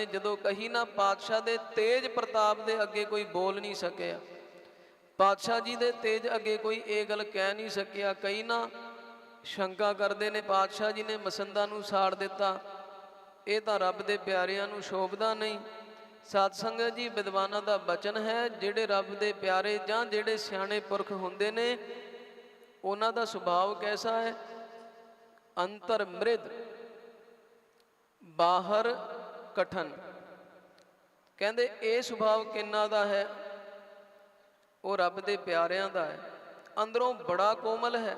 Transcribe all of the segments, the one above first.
ਨੇ ਜਦੋਂ ਕਹੀ ਨਾ ਪਾਤਸ਼ਾਹ ਦੇ ਤੇਜ ਪ੍ਰਤਾਪ ਦੇ ਅੱਗੇ ਕੋਈ ਬੋਲ ਨਹੀਂ ਸਕਿਆ। ਪਾਤਸ਼ਾਹ ਜੀ ਦੇ ਤੇਜ ਅੱਗੇ ਕੋਈ ਇਹ ਗੱਲ ਕਹਿ ਨਹੀਂ ਸਕਿਆ। ਕਈ ਨਾ, ਸ਼ੰਕਾ ਕਰਦੇ ਨੇ, ਪਾਤਸ਼ਾਹ ਜੀ ਨੇ ਮਸੰਦਾ ਨੂੰ ਸਾੜ ਦਿੱਤਾ। ਇਹ ਤਾਂ ਰੱਬ ਦੇ ਪਿਆਰਿਆਂ ਨੂੰ ਸ਼ੋਭਦਾ ਨਹੀਂ। ਸਾਧ ਸੰਗਤ ਜੀ, ਵਿਦਵਾਨਾਂ ਦਾ ਬਚਨ ਹੈ, ਜਿਹੜੇ ਰੱਬ ਦੇ ਪਿਆਰੇ ਜਾਂ ਜਿਹੜੇ ਸਿਆਣੇ ਪੁਰਖ ਹੁੰਦੇ ਨੇ, ਉਹਨਾਂ ਦਾ ਸੁਭਾਅ ਕੈਸਾ ਹੈ? ਅੰਤਰ ਮ੍ਰਿਦ ਬਾਹਰ ਕਠਨ। ਕਹਿੰਦੇ, ਇਹ ਸੁਭਾਵ ਕਿੰਨਾ ਦਾ ਹੈ? ਉਹ ਰੱਬ ਦੇ ਪਿਆਰਿਆਂ ਦਾ ਹੈ। ਅੰਦਰੋਂ ਬੜਾ ਕੋਮਲ ਹੈ,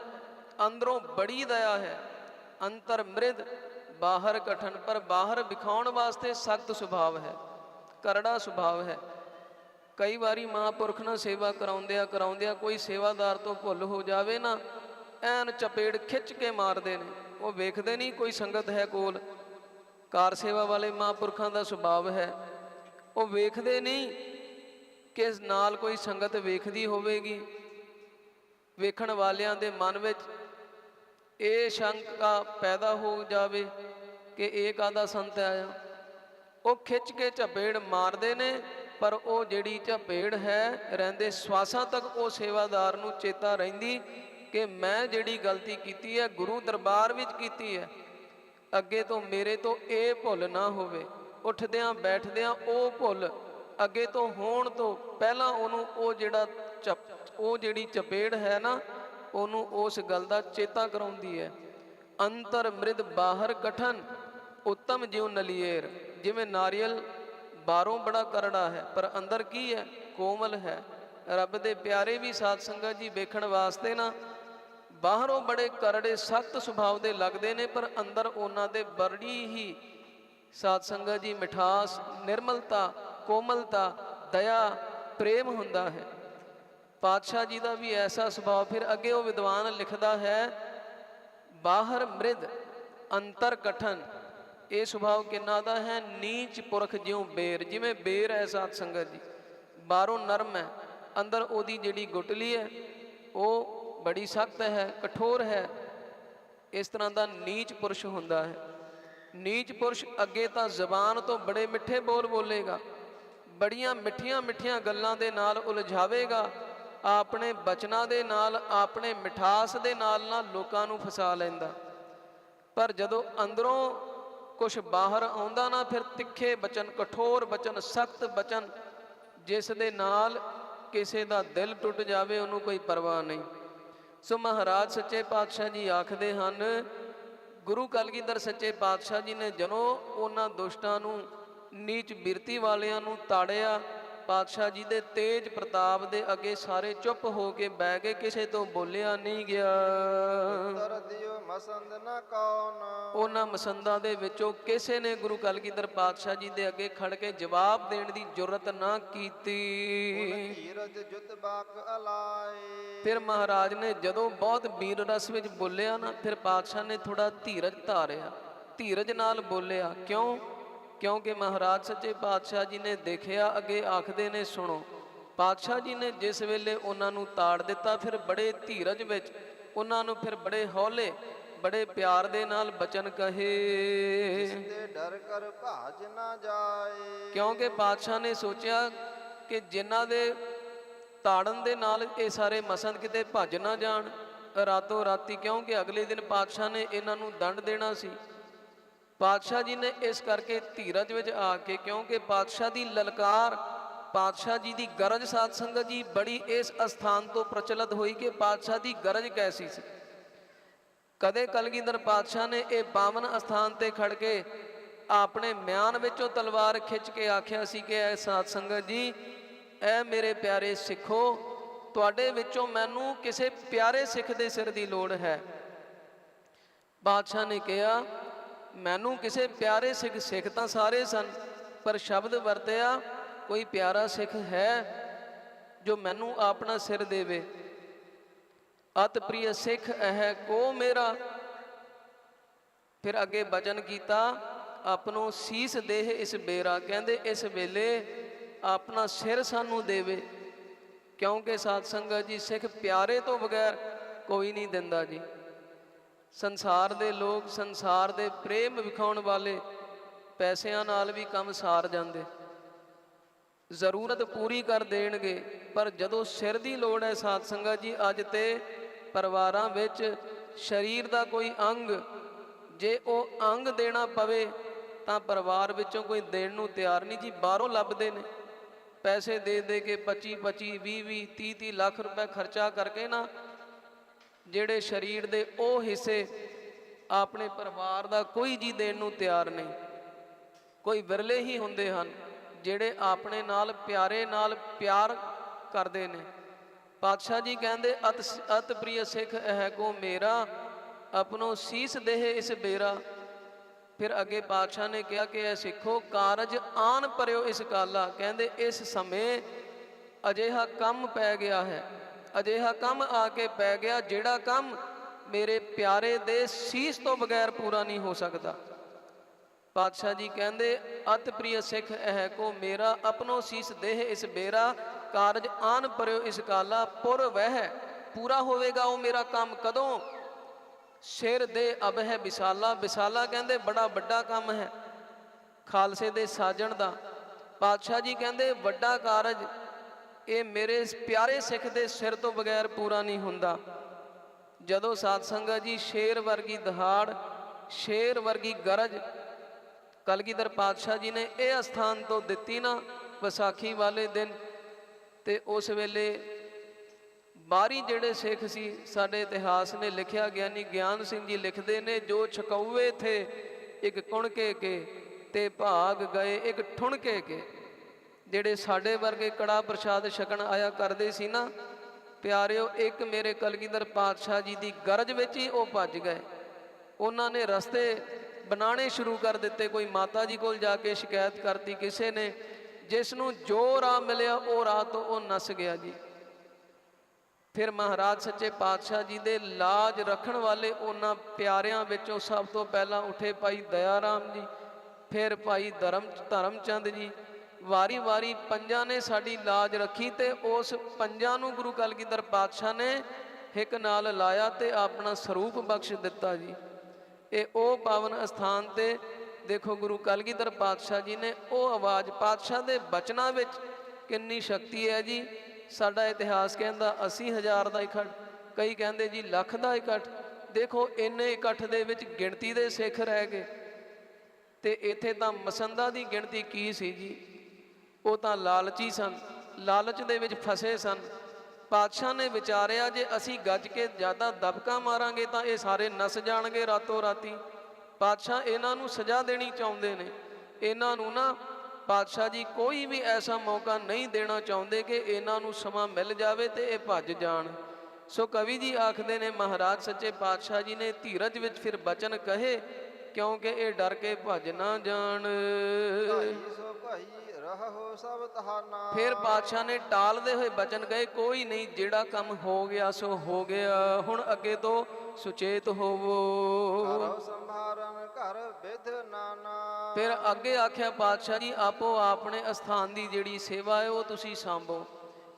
ਅੰਦਰੋਂ ਬੜੀ ਦਇਆ ਹੈ। ਅੰਤਰ ਮ੍ਰਿਦ ਬਾਹਰ ਕਠਨ, ਪਰ ਬਾਹਰ ਵਿਖਾਉਣ ਵਾਸਤੇ ਸਖਤ ਸੁਭਾਵ ਹੈ, ਕਰੜਾ ਸੁਭਾਵ ਹੈ। ਕਈ ਵਾਰੀ ਮਹਾਂਪੁਰਖ ਨਾਲ ਸੇਵਾ ਕਰਾਉਂਦਿਆਂ ਕਰਾਉਂਦਿਆਂ ਕੋਈ ਸੇਵਾਦਾਰ ਤੋਂ ਭੁੱਲ ਹੋ ਜਾਵੇ ਨਾ, ਐਨ ਚਪੇੜ ਖਿੱਚ ਕੇ ਮਾਰਦੇ ਨੇ। ਉਹ ਵੇਖਦੇ ਨਹੀਂ ਕੋਈ ਸੰਗਤ ਹੈ ਕੋਲ। ਕਾਰ ਸੇਵਾ ਵਾਲੇ ਮਹਾਂਪੁਰਖਾਂ ਦਾ ਸੁਭਾਅ ਹੈ। ਉਹ ਵੇਖਦੇ ਨਹੀਂ ਕਿ ਨਾਲ ਕੋਈ ਸੰਗਤ ਵੇਖਦੀ ਹੋਵੇਗੀ। ਵੇਖਣ ਵਾਲਿਆਂ ਦੇ ਮਨ ਵਿੱਚ ਇਹ ਸ਼ੰਕਾ ਪੈਦਾ ਹੋ ਜਾਵੇ ਕਿ ਇਹ ਕਾਦਾ ਸੰਤ ਆਇਆ ਉਹ ਖਿੱਚ ਕੇ ਝਪੇੜ ਮਾਰਦੇ ਨੇ, ਪਰ ਉਹ ਜਿਹੜੀ ਝਪੇੜ ਹੈ, ਰਹਿੰਦੇ ਸਵਾਸਾਂ ਤੱਕ ਉਹ ਸੇਵਾਦਾਰ ਨੂੰ ਚੇਤਾ ਰਹਿੰਦੀ ਕਿ ਮੈਂ ਜਿਹੜੀ ਗਲਤੀ ਕੀਤੀ ਹੈ, ਗੁਰੂ ਦਰਬਾਰ ਵਿੱਚ ਕੀਤੀ ਹੈ। ਅੱਗੇ ਤੋਂ ਮੇਰੇ ਤੋਂ ਇਹ ਭੁੱਲ ਨਾ ਹੋਵੇ। ਉੱਠਦਿਆਂ ਬੈਠਦਿਆਂ ਉਹ ਭੁੱਲ, ਅੱਗੇ ਤੋਂ ਹੋਣ ਤੋਂ ਪਹਿਲਾਂ ਉਹਨੂੰ ਉਹ ਜਿਹੜਾ ਚਪ- ਉਹ ਜਿਹੜੀ ਚਪੇੜ ਹੈ ਨਾ, ਉਹਨੂੰ ਉਸ ਗੱਲ ਦਾ ਚੇਤਾ ਕਰਾਉਂਦੀ ਹੈ। ਅੰਤਰ ਮ੍ਰਿਦ ਬਾਹਰ ਕਠਨ ਉੱਤਮ ਜਿਉ ਨਲੀਏਰ। ਜਿਵੇਂ ਨਾਰੀਅਲ ਬਾਹਰੋਂ ਬੜਾ ਕਰੜਾ ਹੈ, ਪਰ ਅੰਦਰ ਕੀ ਹੈ? ਕੋਮਲ ਹੈ। ਰੱਬ ਦੇ ਪਿਆਰੇ ਵੀ ਸਾਧ ਸੰਗਤ ਜੀ ਵੇਖਣ ਵਾਸਤੇ ਨਾ ਬਾਹਰੋਂ ਬੜੇ ਕਰੜੇ ਸਖਤ ਸੁਭਾਅ ਦੇ ਲੱਗਦੇ ਨੇ, ਪਰ ਅੰਦਰ ਉਹਨਾਂ ਦੇ ਬੜੀ ਹੀ ਸਾਧ ਸੰਗਤ ਜੀ ਮਿਠਾਸ, ਨਿਰਮਲਤਾ, ਕੋਮਲਤਾ, ਦਇਆ, ਪ੍ਰੇਮ ਹੁੰਦਾ ਹੈ। ਪਾਤਸ਼ਾਹ ਜੀ ਦਾ ਵੀ ਐਸਾ ਸੁਭਾਅ ਫਿਰ ਅੱਗੇ ਉਹ ਵਿਦਵਾਨ ਲਿਖਦਾ ਹੈ, ਬਾਹਰ ਮ੍ਰਿਦ ਅੰਤਰ ਕਠਨ। ਇਹ ਸੁਭਾਅ ਕਿੰਨਾ ਦਾ ਹੈ? ਨੀਚ ਪੁਰਖ ਜਿਉ ਬੇਰ, ਜਿਵੇਂ ਬੇਰ ਹੈ ਸਾਧ ਸੰਗਤ ਜੀ। ਬਾਹਰੋਂ ਨਰਮ ਹੈ, ਅੰਦਰ ਉਹਦੀ ਜਿਹੜੀ ਗੁਟਲੀ ਹੈ, ਉਹ ਬੜੀ ਸਖਤ ਹੈ, ਕਠੋਰ ਹੈ। ਇਸ ਤਰ੍ਹਾਂ ਦਾ ਨੀਚ ਪੁਰਸ਼ ਹੁੰਦਾ ਹੈ। ਨੀਚ ਪੁਰਸ਼ ਅੱਗੇ ਤਾਂ ਜ਼ਬਾਨ ਤੋਂ ਬੜੇ ਮਿੱਠੇ ਬੋਲ ਬੋਲੇਗਾ। ਬੜੀਆਂ ਮਿੱਠੀਆਂ ਮਿੱਠੀਆਂ ਗੱਲਾਂ ਦੇ ਨਾਲ ਉਲਝਾਵੇਗਾ। ਆਪਣੇ ਬਚਨਾਂ ਦੇ ਨਾਲ, ਆਪਣੇ ਮਿਠਾਸ ਦੇ ਨਾਲ ਨਾਲ ਲੋਕਾਂ ਨੂੰ ਫਸਾ ਲੈਂਦਾ। ਪਰ ਜਦੋਂ ਅੰਦਰੋਂ ਕੁਝ ਬਾਹਰ ਆਉਂਦਾ ਨਾ, ਫਿਰ ਤਿੱਖੇ ਬਚਨ, ਕਠੋਰ ਬਚਨ, ਸਖਤ ਬਚਨ ਜਿਸ ਦੇ ਨਾਲ ਕਿਸੇ ਦਾ ਦਿਲ ਟੁੱਟ ਜਾਵੇ, ਉਹਨੂੰ ਕੋਈ ਪਰਵਾਹ ਨਹੀਂ। ਸੋ ਮਹਾਰਾਜ ਸੱਚੇ ਪਾਤਸ਼ਾਹ ਜੀ ਆਖਦੇ ਹਨ, ਗੁਰੂ ਕਲਗੀਧਰ ਸੱਚੇ ਪਾਤਸ਼ਾਹ ਜੀ ਨੇ ਜਦੋਂ ਉਹਨਾਂ ਦੁਸ਼ਟਾਂ ਨੂੰ, ਨੀਚ ਬਿਰਤੀ ਵਾਲਿਆਂ ਨੂੰ ਤਾੜਿਆ ਪਾਤਸ਼ਾਹ ਜੀ ਦੇ ਤੇਜ ਪ੍ਰਤਾਪ ਦੇ ਅੱਗੇ ਸਾਰੇ ਚੁੱਪ ਹੋ ਕੇ ਬਹਿ ਗਏ ਕਿਸੇ ਤੋਂ ਬੋਲਿਆ ਨਹੀਂ ਗਿਆ। ਤਰ ਦਿਓ ਮਸੰਦ ਨ ਕੌਨ ਉਹਨਾਂ ਮਸੰਦਾਂ ਦੇ ਵਿੱਚੋਂ ਕਿਸੇ ਨੇ ਗੁਰੂ ਕਲਗੀਧਰ ਪਾਤਸ਼ਾਹ ਜੀ ਦੇ ਅੱਗੇ ਖੜ ਕੇ ਜਵਾਬ ਦੇਣ ਦੀ ਜੁਰਤ ਨਾ ਕੀਤੀ। ਫਿਰ ਮਹਾਰਾਜ ਨੇ ਜਦੋਂ ਬਹੁਤ ਵੀਰ ਰਸ ਵਿੱਚ ਬੋਲਿਆ ਨਾ ਫਿਰ ਪਾਤਸ਼ਾਹ ਨੇ ਥੋੜਾ ਧੀਰਜ ਧਾਰਿਆ। ਧੀਰਜ ਨਾਲ ਬੋਲਿਆ ਕਿਉਂ? ਕਿਉਂਕਿ ਮਹਾਰਾਜ ਸੱਚੇ ਪਾਤਸ਼ਾਹ ਜੀ ਨੇ ਦੇਖਿਆ ਅੱਗੇ ਆਖਦੇ ਨੇ ਸੁਣੋ ਪਾਤਸ਼ਾਹ ਜੀ ਨੇ ਜਿਸ ਵੇਲੇ ਉਹਨਾਂ ਨੂੰ ਤਾੜ ਦਿੱਤਾ ਫਿਰ ਬੜੇ ਧੀਰਜ ਵਿੱਚ ਉਹਨਾਂ ਨੂੰ ਫਿਰ ਬੜੇ ਹੌਲੇ ਬੜੇ ਪਿਆਰ ਦੇ ਨਾਲ ਬਚਨ ਕਹੇ। ਤੇ ਡਰ ਕਰ ਭਾਜ ਨਾ ਜਾਏ। ਕਿਉਂਕਿ ਪਾਤਸ਼ਾਹ ਨੇ ਸੋਚਿਆ ਕਿ ਜਿਨ੍ਹਾਂ ਦੇ ਤਾੜਨ ਦੇ ਨਾਲ ਇਹ ਸਾਰੇ ਮਸੰਦ ਕਿਤੇ ਭੱਜ ਨਾ ਜਾਣ ਰਾਤੋਂ ਰਾਤੀ ਕਿਉਂਕਿ ਅਗਲੇ ਦਿਨ ਪਾਤਸ਼ਾਹ ਨੇ ਇਹਨਾਂ ਨੂੰ ਦੰਡ ਦੇਣਾ ਸੀ। ਪਾਤਸ਼ਾਹ ਜੀ ਨੇ ਇਸ ਕਰਕੇ ਧੀਰਜ ਵਿੱਚ ਆ ਕੇ, ਕਿਉਂਕਿ ਪਾਤਸ਼ਾਹ ਦੀ ਲਲਕਾਰ, ਪਾਤਸ਼ਾਹ ਜੀ ਦੀ ਗਰਜ ਸਾਧ ਸੰਗਤ ਜੀ ਬੜੀ ਇਸ ਅਸਥਾਨ ਤੋਂ ਪ੍ਰਚਲਿਤ ਹੋਈ ਕਿ ਪਾਤਸ਼ਾਹ ਦੀ ਗਰਜ ਕੈਸੀ ਸੀ। ਕਦੇ ਕਲਗੀਧਰ ਪਾਤਸ਼ਾਹ ਨੇ ਇਹ ਪਾਵਨ ਅਸਥਾਨ ਤੇ ਖੜ ਕੇ ਆਪਣੇ ਮਿਆਨ ਵਿੱਚੋਂ ਤਲਵਾਰ ਖਿੱਚ ਕੇ ਆਖਿਆ ਸੀ ਕਿ ਐ ਸਾਧ ਸੰਗਤ ਜੀ, ਐ ਮੇਰੇ ਪਿਆਰੇ ਸਿੱਖੋ, ਤੁਹਾਡੇ ਵਿੱਚੋਂ ਮੈਨੂੰ ਕਿਸੇ ਪਿਆਰੇ ਸਿੱਖ ਦੇ ਸਿਰ ਦੀ ਲੋੜ ਹੈ। ਬਾਦਸ਼ਾਹ ਨੇ ਕਿਹਾ ਮੈਨੂੰ ਕਿਸੇ ਪਿਆਰੇ ਸਿੱਖ ਸਿੱਖ ਤਾਂ ਸਾਰੇ ਸਨ, ਪਰ ਸ਼ਬਦ ਵਰਤਿਆ ਕੋਈ ਪਿਆਰਾ ਸਿੱਖ ਹੈ ਜੋ ਮੈਨੂੰ ਆਪਣਾ ਸਿਰ ਦੇਵੇ। ਅਤ ਪ੍ਰਿਯ ਸਿੱਖ ਹੈ ਕੋ ਮੇਰਾ। ਫਿਰ ਅੱਗੇ ਬਚਨ ਕੀਤਾ, ਆਪਣੋ ਸੀਸ ਦੇਹ ਇਸ ਬੇਰਾ। ਕਹਿੰਦੇ, ਇਸ ਵੇਲੇ ਆਪਣਾ ਸਿਰ ਸਾਨੂੰ ਦੇਵੇ। ਕਿਉਂਕਿ ਸਾਧ ਸੰਗਤ ਜੀ, ਸਿੱਖ ਪਿਆਰੇ ਤੋਂ ਬਗੈਰ ਕੋਈ ਨਹੀਂ ਦਿੰਦਾ ਜੀ। ਸੰਸਾਰ ਦੇ ਲੋਕ, ਸੰਸਾਰ ਦੇ ਪ੍ਰੇਮ ਵਿਖਾਉਣ ਵਾਲੇ ਪੈਸਿਆਂ ਨਾਲ ਵੀ ਕੰਮ ਸਾਰ ਜਾਂਦੇ। ਜ਼ਰੂਰਤ ਪੂਰੀ ਕਰ ਦੇਣਗੇ, ਪਰ ਜਦੋਂ ਸਿਰ ਦੀ ਲੋੜ ਹੈ ਸਾਧ ਸੰਗਤ ਜੀ, ਅੱਜ ਤੇ ਪਰਿਵਾਰਾਂ ਵਿੱਚ ਸਰੀਰ ਦਾ ਕੋਈ ਅੰਗ, ਜੇ ਉਹ ਅੰਗ ਦੇਣਾ ਪਵੇ, ਤਾਂ ਪਰਿਵਾਰ ਵਿੱਚੋਂ ਕੋਈ ਦੇਣ ਨੂੰ ਤਿਆਰ ਨਹੀਂ ਜੀ, ਬਾਹਰੋਂ ਲੱਭਦੇ ਨੇ। ਪੈਸੇ ਦੇ ਦੇ ਕੇ 25 25 20 20 30 30 ਲੱਖ ਰੁਪਏ ਖਰਚਾ ਕਰਕੇ ਨਾ ਜਿਹੜੇ ਸਰੀਰ ਦੇ ਉਹ ਹਿੱਸੇ ਆਪਣੇ ਪਰਿਵਾਰ ਦਾ ਕੋਈ ਜੀ ਦੇਣ ਨੂੰ ਤਿਆਰ ਨਹੀਂ। ਕੋਈ ਵਿਰਲੇ ਹੀ ਹੁੰਦੇ ਹਨ, ਜਿਹੜੇ ਆਪਣੇ ਨਾਲ ਪਿਆਰੇ ਨਾਲ ਪਿਆਰ ਕਰਦੇ ਨੇ। ਪਾਤਸ਼ਾਹ ਜੀ ਕਹਿੰਦੇ, ਅਤ ਅਤ ਪ੍ਰਿਯ ਸਿੱਖ ਹੈ ਕੋ ਮੇਰਾ, ਆਪਣੋ ਸੀਸ ਦੇਹ ਇਸ ਬੇਰਾ ਫਿਰ ਅੱਗੇ ਪਾਤਸ਼ਾਹ ਨੇ ਕਿਹਾ ਕਿ ਇਹ ਸਿੱਖੋ, ਕਾਰਜ ਆਨ ਪਰਿਓ ਇਸ ਕਾਲਾ। ਕਹਿੰਦੇ, ਇਸ ਸਮੇਂ ਅਜਿਹਾ ਕੰਮ ਪੈ ਗਿਆ ਹੈ। ਅਜਿਹਾ ਕੰਮ ਆ ਕੇ ਪੈ ਗਿਆ ਜਿਹੜਾ ਕੰਮ ਮੇਰੇ ਪਿਆਰੇ ਦੇ ਸੀਸ ਤੋਂ ਬਗੈਰ ਪੂਰਾ ਨਹੀਂ ਹੋ ਸਕਦਾ। ਪਾਤਸ਼ਾਹ ਜੀ ਕਹਿੰਦੇ, ਅਤ ਪ੍ਰਿਯ ਸਿੱਖ ਇਹ ਕੋ ਮੇਰਾ ਆਪਣੋ ਸੀਸ ਦੇਹ ਇਸ ਬੇਰਾ, ਕਾਰਜ ਆਨ ਪਰਿਓ ਇਸ ਕਾਲਾ, ਪੁਰ ਵਹਿ, ਪੂਰਾ ਹੋਵੇਗਾ ਉਹ ਮੇਰਾ ਕੰਮ ਕਦੋਂ? ਸਿਰ ਦੇ ਅਬ ਹੈ ਵਿਸਾਲਾ। ਵਿਸਾਲਾ ਕਹਿੰਦੇ, ਬੜਾ ਵੱਡਾ ਕੰਮ ਹੈ ਖਾਲਸੇ ਦੇ ਸਾਜਣ ਦਾ। ਪਾਤਸ਼ਾਹ ਜੀ ਕਹਿੰਦੇ, ਵੱਡਾ ਕਾਰਜ ਇਹ ਮੇਰੇ ਪਿਆਰੇ ਸਿੱਖ ਦੇ ਸਿਰ ਤੋਂ ਬਗੈਰ ਪੂਰਾ ਨਹੀਂ ਹੁੰਦਾ। ਜਦੋਂ ਸਾਧ ਸੰਗਤ ਜੀ ਸ਼ੇਰ ਵਰਗੀ ਦਹਾੜ, ਸ਼ੇਰ ਵਰਗੀ ਗਰਜ, ਕਲਗੀਧਰ ਪਾਤਸ਼ਾਹ ਜੀ ਨੇ ਇਹ ਅਸਥਾਨ ਤੋਂ ਦਿੱਤੀ ਨਾ ਵਿਸਾਖੀ ਵਾਲੇ ਦਿਨ, ਤੇ ਉਸ ਵੇਲੇ ਬਾਹਰੀ ਜਿਹੜੇ ਸਿੱਖ ਸੀ, ਸਾਡੇ ਇਤਿਹਾਸ ਨੇ ਲਿਖਿਆ ਗਿਆਨੀ ਗਿਆਨ ਸਿੰਘ ਜੀ ਲਿਖਦੇ ਨੇ, ਜੋ ਛਕੌਵੇ ਥੇ, ਇੱਕ ਕੁਣ ਕੇ ਕੇ ਤੇ ਭਾਗ ਗਏ, ਇੱਕ ਠੁਣ ਕੇ ਕੇ। ਜਿਹੜੇ ਸਾਡੇ ਵਰਗੇ ਕੜਾ ਪ੍ਰਸ਼ਾਦ ਛਕਣ ਆਇਆ ਕਰਦੇ ਸੀ ਨਾ, ਪਿਆਰਿਓ, ਇੱਕ ਮੇਰੇ ਕਲਗੀਧਰ ਪਾਤਸ਼ਾਹ ਜੀ ਦੀ ਗਰਜ ਵਿੱਚ ਹੀ ਉਹ ਭੱਜ ਗਏ। ਉਹਨਾਂ ਨੇ ਰਸਤੇ ਬਣਾਉਣੇ ਸ਼ੁਰੂ ਕਰ ਦਿੱਤੇ। ਕੋਈ ਮਾਤਾ ਜੀ ਕੋਲ ਜਾ ਕੇ ਸ਼ਿਕਾਇਤ ਕਰਤੀ ਕਿਸੇ ਨੇ, ਜਿਸ ਨੂੰ ਜੋ ਰਾਹ ਮਿਲਿਆ, ਉਹ ਰਾਹ ਤੋਂ ਉਹ ਨਸ ਗਿਆ ਜੀ। ਫਿਰ ਮਹਾਰਾਜ ਸੱਚੇ ਪਾਤਸ਼ਾਹ ਜੀ ਦੇ ਲਾਜ ਰੱਖਣ ਵਾਲੇ ਉਹਨਾਂ ਪਿਆਰਿਆਂ ਵਿੱਚੋਂ ਸਭ ਤੋਂ ਪਹਿਲਾਂ ਉਠੇ ਭਾਈ ਦਇਆ ਰਾਮ ਜੀ, ਫਿਰ ਭਾਈ ਧਰਮ ਧਰਮਚੰਦ ਜੀ ਵਾਰੀ-ਵਾਰੀ ਪੰਜਾਂ ਨੇ ਸਾਡੀ ਲਾਜ ਰੱਖੀ ਤੇ ਉਸ ਪੰਜਾਂ ਨੂੰ ਗੁਰੂ ਕਲਗੀਧਰ ਪਾਤਸ਼ਾਹ ਨੇ ਹਿੱਕ ਨਾਲ ਲਾਇਆ ਤੇ ਆਪਣਾ ਸਰੂਪ ਬਖਸ਼ ਦਿੱਤਾ ਜੀ। ਇਹ ਉਹ ਪਾਵਨ ਅਸਥਾਨ ਤੇ ਦੇਖੋ ਗੁਰੂ ਕਲਗੀਧਰ ਪਾਤਸ਼ਾਹ ਜੀ ਨੇ ਉਹ ਆਵਾਜ਼ ਪਾਤਸ਼ਾਹ ਦੇ ਬਚਨਾਂ ਵਿੱਚ ਕਿੰਨੀ ਸ਼ਕਤੀ ਹੈ ਜੀ। ਸਾਡਾ ਇਤਿਹਾਸ ਕਹਿੰਦਾ 80000 ਦਾ ਇਕੱਠ, ਕਈ ਕਹਿੰਦੇ ਜੀ ਲੱਖ ਦਾ ਇਕੱਠ। ਦੇਖੋ ਇੰਨੇ ਇਕੱਠ ਦੇ ਵਿੱਚ ਗਿਣਤੀ ਦੇ ਸਿੱਖ ਰਹਿ ਗਏ। ਤੇ ਇੱਥੇ ਤਾਂ ਮਸੰਦਾ ਦੀ ਗਿਣਤੀ ਕੀ ਸੀ ਜੀ? ਉਹ ਤਾਂ ਲਾਲਚੀ ਸਨ। ਲਾਲਚ ਦੇ ਵਿੱਚ ਫਸੇ ਸਨ। ਪਾਤਸ਼ਾਹ ਨੇ ਵਿਚਾਰਿਆ, ਜੇ ਅਸੀਂ ਗੱਜ ਕੇ ਜ਼ਿਆਦਾ ਦਬਕਾ ਮਾਰਾਂਗੇ ਤਾਂ ਇਹ ਸਾਰੇ ਨਸ ਜਾਣਗੇ ਰਾਤੋਂ ਰਾਤੀ। ਪਾਤਸ਼ਾਹ ਇਹਨਾਂ ਨੂੰ ਸਜ਼ਾ ਦੇਣੀ ਚਾਹੁੰਦੇ ਨੇ। ਇਹਨਾਂ ਨੂੰ ਨਾ ਪਾਤਸ਼ਾਹ ਜੀ ਕੋਈ ਵੀ ਐਸਾ ਮੌਕਾ ਨਹੀਂ ਦੇਣਾ ਚਾਹੁੰਦੇ ਕਿ ਇਹਨਾਂ ਨੂੰ ਸਮਾਂ ਮਿਲ ਜਾਵੇ ਤੇ ਇਹ ਭੱਜ ਜਾਣ। ਸੋ ਕਵੀ ਜੀ ਆਖਦੇ ਨੇ, ਮਹਾਰਾਜ ਸੱਚੇ ਪਾਤਸ਼ਾਹ ਜੀ ਨੇ ਧੀਰਜ ਵਿੱਚ ਫਿਰ ਬਚਨ ਕਹੇ, ਕਿਉਂਕਿ ਇਹ ਡਰ ਕੇ ਭੱਜ ਨਾ ਜਾਣ। ਭਾਈ ਸੋ ਭਾਈ ਰਹੋ ਸਭ ਤਹਾਨਾ। ਫਿਰ ਪਾਤਸ਼ਾਹ ਨੇ ਟਾਲਦੇ ਹੋਏ ਬਚਨ ਗਏ ਕੋਈ ਨਹੀਂ ਜਿਹੜਾ ਕੰਮ ਹੋ ਗਿਆ ਸੋ ਹੋ ਗਿਆ। ਹੁਣ ਅੱਗੇ ਤੋਂ ਸੁਚੇਤ ਹੋਵੋ। ਕਰੋ ਸੰਭਾਰਨ ਘਰ ਵਿਧ ਨਾਨਾ। ਫਿਰ ਅੱਗੇ ਆਖਿਆ ਪਾਤਸ਼ਾਹ ਜੀ ਆਪੋ ਆਪਣੇ ਅਸਥਾਨ ਦੀ ਜਿਹੜੀ ਸੇਵਾ ਹੈ ਉਹ ਤੁਸੀਂ ਸੰਭੋ।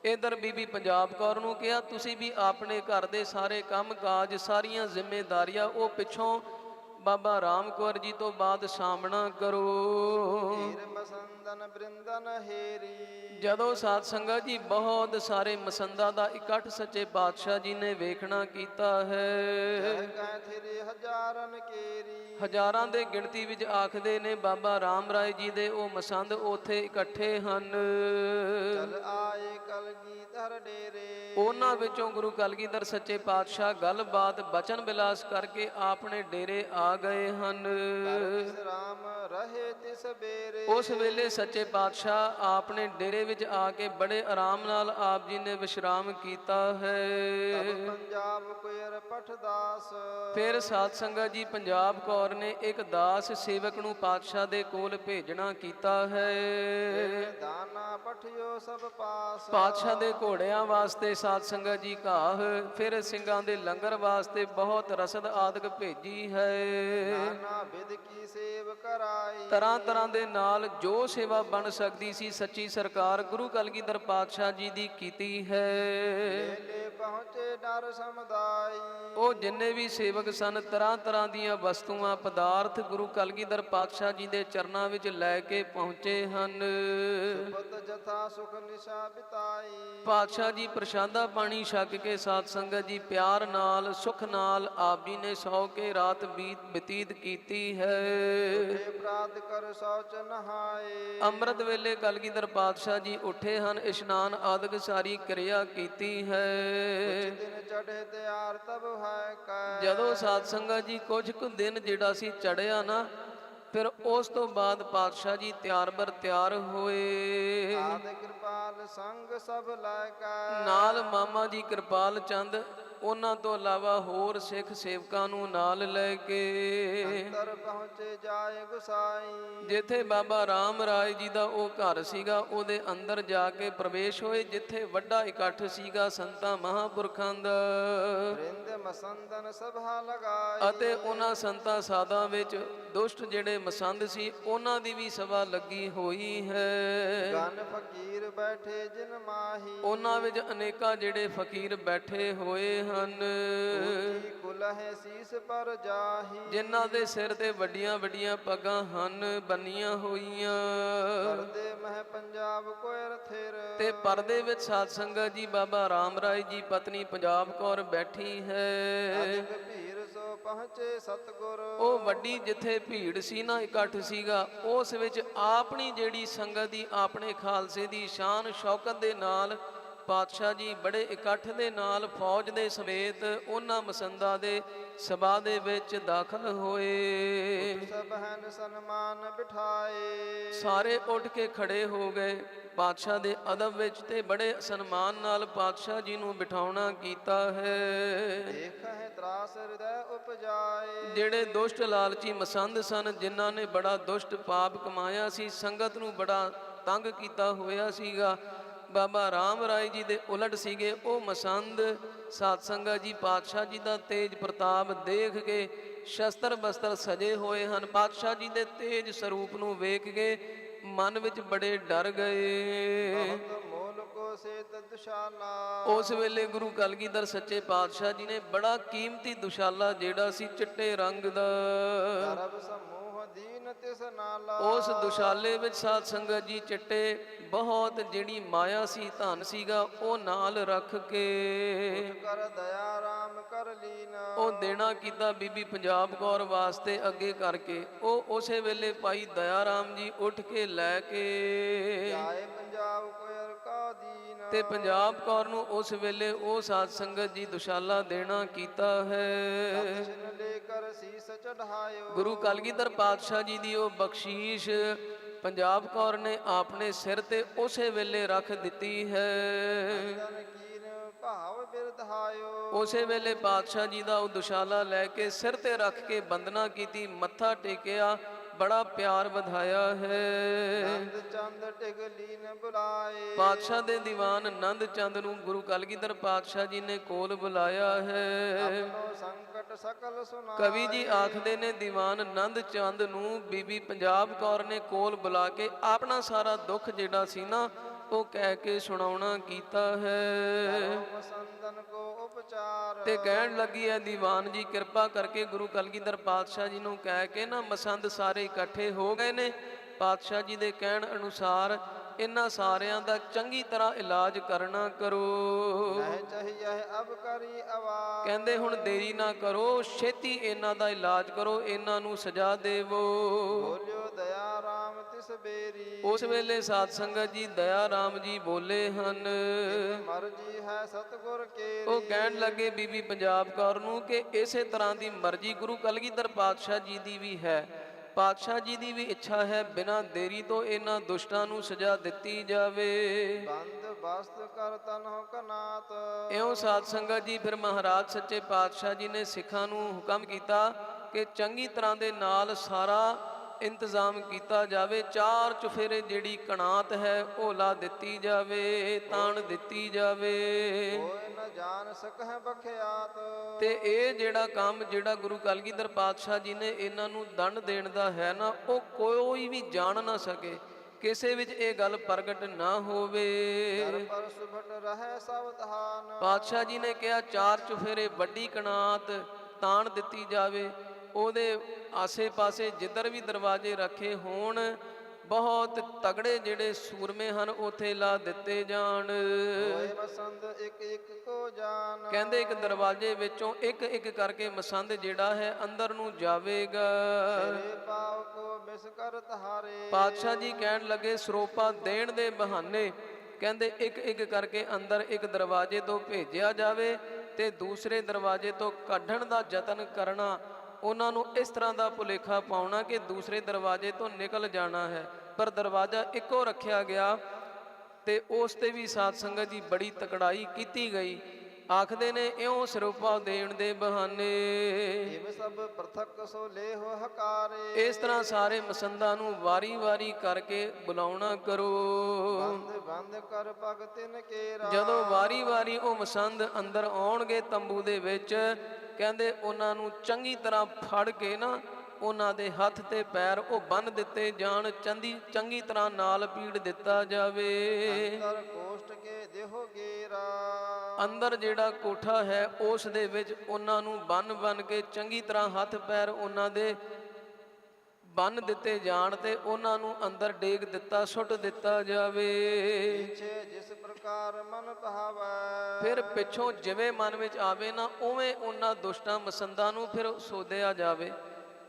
ਇਧਰ ਬੀਬੀ ਪੰਜਾਬ ਕੌਰ ਨੂੰ ਕਿਹਾ ਤੁਸੀਂ ਵੀ ਆਪਣੇ ਘਰ ਦੇ ਸਾਰੇ ਕੰਮ ਕਾਜ ਸਾਰੀਆਂ ਜ਼ਿੰਮੇਵਾਰੀਆਂ ਉਹ ਪਿੱਛੋਂ ਬਾਬਾ ਰਾਮ ਕੌਰ ਜੀ ਤੋਂ ਬਾਅਦ ਸਾਹਮਣਾ ਕਰੋ। ਮਸੰਦਨ ਬ੍ਰਿੰਦਨ ਹੇਰੀ। ਜਦੋਂ ਸਾਧ ਸੰਗਤ ਜੀ ਬਹੁਤ ਸਾਰੇ ਮਸੰਦਾ ਦਾ ਇਕੱਠ ਸੱਚੇ ਪਾਤਸ਼ਾਹ ਜੀ ਨੇ ਵੇਖਣਾ ਕੀਤਾ ਹੈ। ਜਹ ਕੈ ਥਿਰੇ ਹਜ਼ਾਰਨ ਕੇਰੀ। ਹਜ਼ਾਰਾਂ ਦੇ ਗਿਣਤੀ ਵਿੱਚ ਆਖਦੇ ਨੇ ਬਾਬਾ ਰਾਮ ਰਾਏ ਜੀ ਦੇ ਉਹ ਮਸੰਦ ਉੱਥੇ ਇਕੱਠੇ ਹਨ। ਚਲ ਆਏ ਕਲਗੀ ਧਰ ਡੇਰੇ। ਉਹਨਾਂ ਵਿੱਚੋਂ ਗੁਰੂ ਕਲਗੀਧਰ ਸੱਚੇ ਪਾਤਸ਼ਾਹ ਗੱਲਬਾਤ ਬਚਨ ਬਿਲਾਸ ਕਰਕੇ ਆਪਣੇ ਡੇਰੇ ਆ ਗਏ ਹਨ। ਵਿਸਰਾਮ ਰਹੇ ਤਿਸ ਬੇਰੇ। ਉਸ ਵੇਲੇ ਸੱਚੇ ਪਾਤਸ਼ਾਹ ਆਪਣੇ ਡੇਰੇ ਵਿੱਚ ਆ ਕੇ ਬੜੇ ਆਰਾਮ ਨਾਲ ਆਪ ਜੀ ਨੇ ਵਿਸ਼ਰਾਮ ਕੀਤਾ ਹੈ। ਤਬ ਪੰਜਾਬ ਕੁਇਰ ਪਠਦਾਸ ਫਿਰ ਸਾਧ ਸੰਗਤ ਜੀ ਪੰਜਾਬ ਕੌਰ ਨੇ ਇੱਕ ਦਾਸ ਸੇਵਕ ਨੂੰ ਪਾਤਸ਼ਾਹ ਦੇ ਕੋਲ ਭੇਜਣਾ ਕੀਤਾ ਹੈ। ਦਾਨਾ ਪਠਿਓ ਸਭ ਪਾਸ। ਪਾਤਸ਼ਾਹ ਦੇ ਘੋੜਿਆਂ ਵਾਸਤੇ ਸਾਧ ਸੰਗਤ ਜੀ ਘਾਹ ਫਿਰ ਸਿੰਘਾਂ ਦੇ ਲੰਗਰ ਵਾਸਤੇ ਬਹੁਤ ਰਸਦ ਆਦਿਕ ਭੇਜੀ ਹੈ। ਨਾਨਾ ਵਿਦ ਕੀ ਸੇਵ ਲਗਾਈ ਤਰ੍ਹਾਂ ਤਰ੍ਹਾਂ ਦੇ ਨਾਲ ਜੋ ਸੇਵਾ ਬਣ ਸਕਦੀ ਸੀ ਸੱਚੀ ਸਰਕਾਰ ਗੁਰੂ ਕਲਗੀਧਰ ਪਾਤਸ਼ਾਹ ਜੀ ਦੀ ਕੀਤੀ ਹੈ। ਲੈ ਪਹੁੰਚੇ ਨਰ ਸਮਦਾਈ। ਉਹ ਜਿੰਨੇ ਵੀ ਸੇਵਕ ਸਨ ਤਰ੍ਹਾਂ ਤਰ੍ਹਾਂ ਦੀਆਂ ਵਸਤੂਆਂ ਪਦਾਰਥ ਗੁਰੂ ਕਲਗੀਧਰ ਪਾਤਸ਼ਾਹ ਜੀ ਦੇ ਚਰਨਾਂ ਵਿੱਚ ਲੈ ਕੇ ਪਹੁੰਚੇ ਹਨ। ਬਤ ਜਥਾ ਸੁਖ ਨਿਸ਼ਾ ਬਿਤਾਈ। ਪਾਤਸ਼ਾਹ ਜੀ ਪ੍ਰਸ਼ਾਦਾ ਪਾਣੀ ਛਕ ਕੇ ਸਾਧ ਸੰਗਤ ਜੀ ਪਿਆਰ ਨਾਲ ਸੁਖ ਨਾਲ ਆਪ ਜੀ ਨੇ ਸੌ ਕੇ ਰਾਤ ਬੀਤ ਬਤੀਤ ਕੀਤੀ ਹੈ। ਪ੍ਰਾਤ ਕਰ ਸੌਚ ਨਹਾਏ। ਅੰਮ੍ਰਿਤ ਵੇਲੇ ਕਲਗੀਧਰ ਪਾਤਸ਼ਾਹ ਜੀ ਉੱਠੇ ਹਨ ਇਸ਼ਨਾਨ ਆਦਿਕ ਸਾਰੀ ਕਿਰਿਆ ਕੀਤੀ ਹੈ। ਦਿਨ ਚੜ੍ਹੇ ਤਿਆਰ ਤਬ ਹੈ ਕੈ। ਜਦੋਂ ਸਾਧ ਸੰਗਤ ਜੀ ਕੁਝ ਕੁ ਦਿਨ ਜਿਹੜਾ ਸੀ ਚੜਿਆ ਨਾ ਫਿਰ ਉਸ ਤੋਂ ਬਾਅਦ ਪਾਤਸ਼ਾਹ ਜੀ ਤਿਆਰ ਬਰ ਤਿਆਰ ਹੋਏ। ਆਦ ਕਿਰਪਾਲ ਸੰਗ ਸਭ ਲੈ ਕੈ। ਨਾਲ ਮਾਮਾ ਜੀ ਕਿਰਪਾਲ ਚੰਦ ਉਹਨਾਂ ਤੋਂ ਇਲਾਵਾ ਹੋਰ ਸਿੱਖ ਸੇਵਕਾਂ ਨੂੰ ਨਾਲ ਲੈ ਕੇ ਅੰਦਰ ਪਹੁੰਚੇ ਜਾਏ ਗੁਸਾਈ। ਜਿੱਥੇ ਬਾਬਾ ਰਾਮ ਰਾਏ ਜੀ ਦਾ ਉਹ ਘਰ ਸੀਗਾ ਉਹਦੇ ਅੰਦਰ ਜਾ ਕੇ ਪ੍ਰਵੇਸ਼ ਹੋਏ ਜਿੱਥੇ ਵੱਡਾ ਇਕੱਠ ਸੀਗਾ ਸੰਤਾਂ ਮਹਾਪੁਰਖਾਂ ਦਾ। ਰਿੰਦ ਮਸੰਦਨ ਸਭਾ ਲਗਾਈ। ਅਤੇ ਉਹਨਾਂ ਸੰਤਾਂ ਸਾਧਾਂ ਵਿੱਚ ਦੁਸ਼ਟ ਜਿਹੜੇ ਮਸੰਦ ਸੀ ਉਹਨਾਂ ਦੀ ਵੀ ਸਭਾ ਲੱਗੀ ਹੋਈ ਹੈ। ਗਨ ਫਕੀਰ ਬੈਠੇ ਜਿਨ ਮਾਹੀ। ਉਹਨਾਂ ਵਿੱਚ ਅਨੇਕਾਂ ਜਿਹੜੇ ਫਕੀਰ ਬੈਠੇ ਹੋਏ ਹਨ। ਉੱਚੀ ਕੁਲਹਿ ਸੀਸ ਪਰ ਜਾਹੀ। ਜਿਨ੍ਹਾਂ ਦੇ ਸਿਰ ਤੇ ਵੱਡੀਆਂ ਵੱਡੀਆਂ ਪੱਗਾਂ ਹਨ ਬੰਨੀਆਂ ਹੋਈਆਂ। ਪਰਦੇ ਮਹਿ ਪੰਜਾਬ ਕੋਇਰ ਥਿਰ। ਤੇ ਪਰਦੇ ਵਿੱਚ ਸਾਧ ਸੰਗਤ ਜੀ ਬਾਬਾ ਰਾਮ ਰਾਏ ਜੀ ਪਤਨੀ ਪੰਜਾਬ ਕੌਰ ਬੈਠੀ ਹੈ। ਅਜਬ ਸੋ ਪਹੁੰਚੇ ਸਤਗੁਰ। ਉਹ ਵੱਡੀ ਜਿੱਥੇ ਭੀੜ ਸੀ ਨਾ ਇਕੱਠ ਸੀਗਾ। ਉਸ ਵਿੱਚ ਆਪਣੀ ਜਿਹੜੀ ਸੰਗਤ ਦੀ ਆਪਣੇ ਖਾਲਸੇ ਦੀ ਸ਼ਾਨ ਸ਼ੌਕਤ ਦੇ ਨਾਲ ਪਾਤਸ਼ਾਹ ਜੀ ਬੜੇ ਇਕੱਠ ਦੇ ਨਾਲ ਫੌਜ ਦੇ ਸਮੇਤ ਉਹਨਾਂ ਮਸੰਦਾ ਦੇ ਸਭਾ ਦੇ ਵਿੱਚ ਦਾਖਲ ਹੋਏ। ਸਭ ਹਨ ਸਨਮਾਨ ਬਿਠਾਏ। ਸਾਰੇ ਉੱਠ ਕੇ ਖੜੇ ਹੋ ਗਏ। ਪਾਤਸ਼ਾਹ ਦੇ ਅਦਬ ਵਿੱਚ ਤੇ ਬੜੇ ਸਨਮਾਨ ਨਾਲ ਪਾਤਸ਼ਾਹ ਜੀ ਨੂੰ ਬਿਠਾਉਣਾ ਕੀਤਾ ਹੈ। ਦੇਖ ਹੈ ਤਰਾਸ ਹਿਰਦੈ ਉਪਜਾਏ। ਜਿਹੜੇ ਦੁਸ਼ਟ ਲਾਲਚੀ ਮਸੰਦ ਸਨ ਜਿਨ੍ਹਾਂ ਨੇ ਬੜਾ ਦੁਸ਼ਟ ਪਾਪ ਕਮਾਇਆ ਸੀ ਸੰਗਤ ਨੂੰ ਬੜਾ ਤੰਗ ਕੀਤਾ ਹੋਇਆ ਸੀਗਾ। ਬਾਬਾ ਰਾਮ ਰਾਏ ਜੀ ਦੇ ਉਲਟ ਸੀਗੇ, ਉਹ ਮਸੰਦ ਸਾਧ ਸੰਗਤ ਜੀ ਪਾਤਸ਼ਾਹ ਜੀ ਦਾ ਤੇਜ ਪ੍ਰਤਾਪ ਦੇਖ ਕੇ ਸ਼ਸਤਰ ਬਸਤਰ ਸਜੇ ਹੋਏ ਹਨ। ਪਾਤਸ਼ਾਹ ਜੀ ਦੇ ਤੇਜ ਸਰੂਪ ਨੂੰ ਵੇਖ ਕੇ ਮਨ ਵਿੱਚ ਬੜੇ ਡਰ ਗਏ। ਉਸ ਵੇਲੇ ਗੁਰੂ ਕਲਗੀਧਰ ਸੱਚੇ ਪਾਤਸ਼ਾਹ ਜੀ ਨੇ ਬੜਾ ਕੀਮਤੀ ਦੁਸ਼ਾਲਾ ਜਿਹੜਾ ਸੀ ਚਿੱਟੇ ਰੰਗ ਦਾ। ਦੀਨ ਤਿਸ ਨਾਲਾ। ਉਸ ਦੁਸ਼ਾਲੇ ਵਿੱਚ ਸਾਧ ਸੰਗਤ ਜੀ ਚਿੱਟੇ ਬਹੁਤ ਜਿਹੜੀ ਮਾਇਆ ਸੀ ਧਨ ਸੀਗਾ ਉਹ ਨਾਲ ਰੱਖ ਕੇ ਕਰ ਦਇਆ ਰਾਮ ਕਰ ਲੀਨਾ। ਉਹ ਦੇਣਾ ਕੀਤਾ ਬੀਬੀ ਪੰਜਾਬ ਕੌਰ ਵਾਸਤੇ ਅੱਗੇ ਕਰਕੇ। ਉਹ ਉਸੇ ਵੇਲੇ ਭਾਈ ਦਇਆ ਰਾਮ ਜੀ ਉੱਠ ਕੇ ਲੈ ਕੇ ਆਏ ਪੰਜਾਬ ਤੇ ਪੰਜਾਬ ਕੌਰ ਨੂੰ ਉਸ ਵੇਲੇ ਉਹ ਸਾਧ ਸੰਗਤ ਜੀ ਦੁਸ਼ਾਲਾ ਦੇਣਾ ਕੀਤਾ ਹੈ। ਗੁਰੂ ਕਲਗੀਧਰ ਪਾਤਸ਼ਾਹ ਜੀ ਦੀ ਉਹ ਬਖਸ਼ੀਸ਼ ਪੰਜਾਬ ਕੌਰ ਨੇ ਆਪਣੇ ਸਿਰ ਤੇ ਉਸੇ ਵੇਲੇ ਰੱਖ ਦਿੱਤੀ ਹੈ। ਉਸੇ ਵੇਲੇ ਪਾਤਸ਼ਾਹ ਜੀ ਦਾ ਉਹ ਦੁਸ਼ਾਲਾ ਲੈ ਕੇ ਸਿਰ ਤੇ ਰੱਖ ਕੇ ਬੰਦਨਾ ਕੀਤੀ, ਮੱਥਾ ਟੇਕਿਆ ਬੜਾ ਪਿਆਰ ਵਧਾਇਆ ਹੈ। ਨੰਦ ਚੰਦ ਟਿਕ ਲੀਨ ਬੁਲਾਏ। ਪਾਤਸ਼ਾਹ ਦੇ ਦੀਵਾਨ ਆਨੰਦ ਚੰਦ ਨੂੰ ਗੁਰੂ ਕਲਗੀਧਰ ਪਾਤਸ਼ਾਹ ਜੀ ਨੇ ਕੋਲ ਬੁਲਾਇਆ ਹੈ। ਆਪਣੋ ਸੰਕਟ ਸਕਲ ਸੁਨਾ ਕਵੀ ਜੀ ਆਖਦੇ ਨੇ ਦੀਵਾਨ ਆਨੰਦ ਚੰਦ ਨੂੰ ਬੀਬੀ ਪੰਜਾਬ ਕੌਰ ਨੇ ਕੋਲ ਬੁਲਾ ਕੇ ਆਪਣਾ ਸਾਰਾ ਦੁੱਖ ਜਿਹੜਾ ਸੀ ਨਾ ਉਹ ਕਹਿ ਕੇ ਸੁਣਾਉਣਾ ਕੀਤਾ ਹੈ। ਮਸੰਦਨ ਕੋ ਤੇ ਕਹਿਣ ਲੱਗੀ ਹੈ ਦੀਵਾਨ ਜੀ ਕਿਰਪਾ ਕਰਕੇ ਗੁਰੂ ਕਲਗੀਧਰ ਪਾਤਸ਼ਾਹ ਜੀ ਨੂੰ ਕਹਿ ਕੇ ਨਾ ਮਸੰਦ ਸਾਰੇ ਇਕੱਠੇ ਹੋ ਗਏ ਨੇ। ਪਾਤਸ਼ਾਹ ਜੀ ਦੇ ਕਹਿਣ ਅਨੁਸਾਰ ਇਹਨਾਂ ਸਾਰਿਆਂ ਦਾ ਚੰਗੀ ਤਰ੍ਹਾਂ ਇਲਾਜ ਕਰਨਾ ਕਰੋ। ਨਹਿ ਚਾਹੀਏ ਅਬ ਕਰੀ ਆਵਾਜ਼। ਕਹਿੰਦੇ ਹੁਣ ਦੇਰੀ ਨਾ ਕਰੋ ਛੇਤੀ ਇਹਨਾਂ ਦਾ ਇਲਾਜ ਕਰੋ ਇਹਨਾਂ ਨੂੰ ਸਜ਼ਾ ਦੇਵੋ। ਬੋਲਿਓ ਬੇਰੀ ਉਸ ਵੇਲੇ ਸਾਧ ਸੰਗਤ ਜੀ ਦਇਆ ਰਾਮ ਜੀ ਬੋਲੇ ਹਨ। ਮਰਜ਼ੀ ਹੈ ਸਤਗੁਰ ਕੇ ਉਹ ਕਹਿਣ ਲੱਗੇ ਬੀਬੀ ਪੰਜਾਬ ਕੌਰ ਨੂੰ ਕਿ ਇਸੇ ਤਰ੍ਹਾਂ ਦੀ ਮਰਜ਼ੀ ਗੁਰੂ ਕਲਗੀਧਰ ਪਾਤਸ਼ਾਹ ਜੀ ਦੀ ਵੀ ਹੈ। ਪਾਤਸ਼ਾਹ ਜੀ ਦੀ ਵੀ ਇੱਛਾ ਹੈ ਬਿਨਾਂ ਦੇਰੀ ਤੋਂ ਇਹਨਾਂ ਦੁਸ਼ਟਾਂ ਨੂੰ ਸਜ਼ਾ ਦਿੱਤੀ ਜਾਵੇ। ਬੰਦ ਬਸਤ ਕਰ ਤਨਹੁ ਕਨਾਤ ਇਉਂ ਸਾਧ ਸੰਗਤ ਜੀ ਫਿਰ ਮਹਾਰਾਜ ਸੱਚੇ ਪਾਤਸ਼ਾਹ ਜੀ ਨੇ ਸਿੱਖਾਂ ਨੂੰ ਹੁਕਮ ਕੀਤਾ ਕਿ ਚੰਗੀ ਤਰ੍ਹਾਂ ਦੇ ਨਾਲ ਸਾਰਾ ਇੰਤਜ਼ਾਮ ਕੀਤਾ ਜਾਵੇ ਚਾਰ ਚੁਫੇਰੇ ਜਿਹੜੀ ਕਣਾਤ ਹੈ ਉਹ ਲਾ ਦਿੱਤੀ ਜਾਵੇ ਤਾਣ ਦਿੱਤੀ ਜਾਵੇ। ਕੋਈ ਨ ਜਾਣ ਸਕਹਿ ਬਖਿਆਤ। ਤੇ ਇਹ ਜਿਹੜਾ ਕੰਮ ਜਿਹੜਾ ਗੁਰੂ ਕਲਗੀਧਰ ਪਾਤਸ਼ਾਹ ਜੀ ਨੇ ਇਹਨਾਂ ਨੂੰ ਦੰਡ ਦੇਣ ਦਾ ਹੈ ਨਾ ਉਹ ਕੋਈ ਵੀ ਜਾਣ ਨਾ ਸਕੇ। ਕਿਸੇ ਵਿੱਚ ਇਹ ਗੱਲ ਪ੍ਰਗਟ ਨਾ ਹੋਵੇ। ਪਾਤਸ਼ਾਹ ਜੀ ਨੇ ਕਿਹਾ ਚਾਰ ਚੁਫੇਰੇ ਵੱਡੀ ਕਣਾਤ ਤਾਣ ਦਿੱਤੀ ਜਾਵੇ। ਉਹਦੇ ਆਸੇ-ਪਾਸੇ ਜਿੱਧਰ ਵੀ ਦਰਵਾਜ਼ੇ ਰੱਖੇ ਹੋਣ ਬਹੁਤ ਤਗੜੇ ਜਿਹੜੇ ਸੂਰਮੇ ਹਨ ਉਥੇ ਲਾ ਦਿੱਤੇ ਜਾਣ। ਹੋਏ ਮਸੰਦ ਇੱਕ ਇੱਕ ਕੋ ਜਾਨ। ਕਹਿੰਦੇ ਇੱਕ ਦਰਵਾਜ਼ੇ ਵਿੱਚੋਂ ਇੱਕ ਇੱਕ ਕਰਕੇ ਮਸੰਦ ਜਿਹੜਾ ਹੈ ਅੰਦਰ ਨੂੰ ਜਾਵੇਗਾ। ਤੇਰੇ ਪਾਵ ਕੋ ਬਿਸ ਕਰ ਤਹਾਰੇ ਪਾਤਸ਼ਾਹ ਜੀ ਕਹਿਣ ਲੱਗੇ ਸਰੋਪਾ ਦੇਣ ਦੇ ਬਹਾਨੇ ਕਹਿੰਦੇ ਇੱਕ ਇੱਕ ਕਰਕੇ ਅੰਦਰ ਇੱਕ ਦਰਵਾਜ਼ੇ ਤੋਂ ਭੇਜਿਆ ਜਾਵੇ ਤੇ ਦੂਸਰੇ ਦਰਵਾਜ਼ੇ ਤੋਂ ਕੱਢਣ ਦਾ ਯਤਨ ਕਰਨਾ ਉਹਨਾਂ ਨੂੰ ਇਸ ਤਰ੍ਹਾਂ ਦਾ ਭੁਲੇਖਾ ਪਾਉਣਾ ਕਿ ਦੂਸਰੇ ਦਰਵਾਜ਼ੇ ਤੋਂ ਨਿਕਲ ਜਾਣਾ ਹੈ। ਪਰ ਦਰਵਾਜ਼ਾ ਇੱਕੋ ਰੱਖਿਆ ਗਿਆ ਤੇ ਉਸ ਤੇ ਵੀ ਸਾਧ ਸੰਗਤ ਜੀ ਬੜੀ ਤਕੜਾਈ ਕੀਤੀ ਗਈ। ਆਖਦੇ ਨੇ ਇਉਂ ਸਰੂਪਾ ਦੇਣ ਦੇ ਬਹਾਨੇ ਇਵ ਸਭ ਪ੍ਰਥਕ ਸੋ ਲੇਹੁ ਹਕਾਰੇ। ਇਸ ਤਰ੍ਹਾਂ ਸਾਰੇ ਮਸੰਦਾਂ ਨੂੰ ਵਾਰੀ-ਵਾਰੀ ਕਰਕੇ ਬੁਲਾਉਣਾ ਕਰੋ। ਬੰਦ ਬੰਦ ਕਰ ਭਗਤਿਨ ਕੇਰਾ। ਜਦੋਂ ਵਾਰੀ-ਵਾਰੀ ਉਹ ਮਸੰਦ ਅੰਦਰ ਆਉਣਗੇ ਤੰਬੂ ਦੇ ਵਿੱਚ ਕਹਿੰਦੇ ਉਹਨਾਂ ਨੂੰ ਚੰਗੀ ਤਰ੍ਹਾਂ ਫੜ ਕੇ ਨਾ ਉਹਨਾਂ ਦੇ ਹੱਥ ਤੇ ਪੈਰ ਉਹ ਬੰਨ ਦਿੱਤੇ ਜਾਣ ਚੰਦੀ ਚੰਗੀ ਤਰ੍ਹਾਂ ਨਾਲ ਪੀੜ ਦਿੱਤਾ ਜਾਵੇ। ਅੰਤਰ ਕੋਸ਼ਟ ਕੇ ਦੇਹੋ ਗੇਰਾ। ਅੰਦਰ ਜਿਹੜਾ ਕੋਠਾ ਹੈ ਉਸ ਦੇ ਵਿੱਚ ਉਹਨਾਂ ਨੂੰ ਬੰਨ ਬੰਨ ਕੇ ਚੰਗੀ ਤਰ੍ਹਾਂ ਹੱਥ ਪੈਰ ਉਹਨਾਂ ਦੇ ਬੰਨ ਦਿੱਤੇ ਜਾਣ ਤੇ ਉਹਨਾਂ ਨੂੰ ਅੰਦਰ ਡੇਗ ਦਿੱਤਾ ਸੁੱਟ ਦਿੱਤਾ ਜਾਵੇ। ਜਿਸ ਪ੍ਰਕਾਰ ਮਨ ਭਾਵੈ ਫਿਰ ਪਿੱਛੋਂ ਜਿਵੇਂ ਮਨ ਵਿੱਚ ਆਵੇ ਨਾ ਉਵੇਂ ਉਹਨਾਂ ਦੁਸ਼ਟਾਂ ਮਸੰਦਾਂ ਨੂੰ ਫਿਰ ਸੋਧਿਆ ਜਾਵੇ।